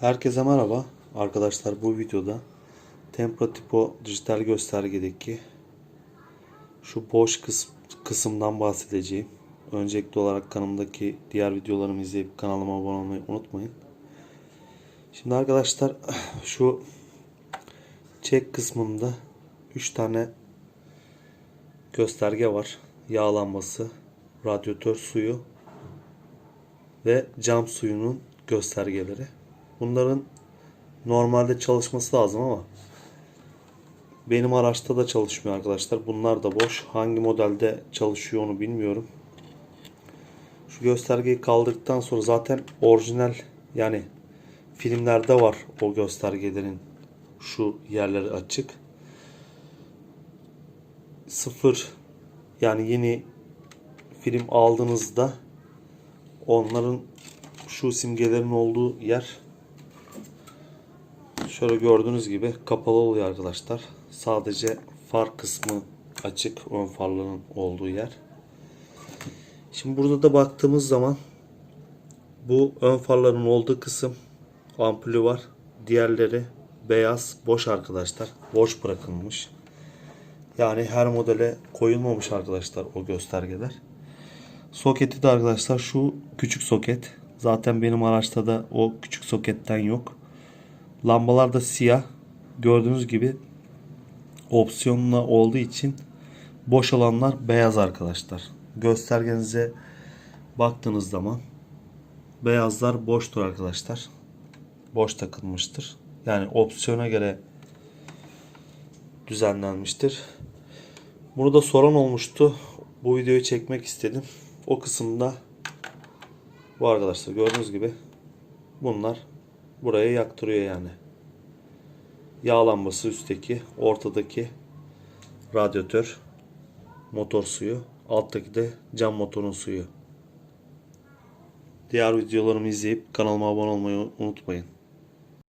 Herkese merhaba. Arkadaşlar bu videoda Tempra Tipo dijital göstergedeki şu boş kısm, kısımdan bahsedeceğim. Öncelikli olarak kanalımdaki diğer videolarımı izleyip kanalıma abone olmayı unutmayın. Şimdi arkadaşlar şu çek kısmında 3 tane gösterge var. Yağlanması, radyatör suyu ve cam suyunun göstergeleri. Bunların normalde çalışması lazım ama benim araçta da çalışmıyor arkadaşlar. Bunlar da boş. Hangi modelde çalışıyor onu bilmiyorum. Şu göstergeyi kaldırdıktan sonra zaten orijinal yani filmlerde var o göstergelerin şu yerleri açık. Sıfır yani yeni film aldığınızda onların şu simgelerin olduğu yer şöyle gördüğünüz gibi kapalı oluyor arkadaşlar. Sadece far kısmı açık ön farların olduğu yer. Şimdi burada da baktığımız zaman bu ön farların olduğu kısım ampulü var. Diğerleri beyaz boş arkadaşlar. Boş bırakılmış. Yani her modele koyulmamış arkadaşlar o göstergeler. Soketi de arkadaşlar şu küçük soket. Zaten benim araçta da o küçük soketten yok. Lambalar da siyah. Gördüğünüz gibi opsiyonla olduğu için boş olanlar beyaz arkadaşlar. Göstergenize baktığınız zaman beyazlar boştur arkadaşlar. Boş takılmıştır. Yani opsiyona göre düzenlenmiştir. Bunu da soran olmuştu. Bu videoyu çekmek istedim. O kısımda bu arkadaşlar gördüğünüz gibi bunlar buraya yaktırıyor yani. Yağ lambası üstteki, ortadaki radyatör, motor suyu, alttaki de cam motorun suyu. Diğer videolarımı izleyip kanalıma abone olmayı unutmayın.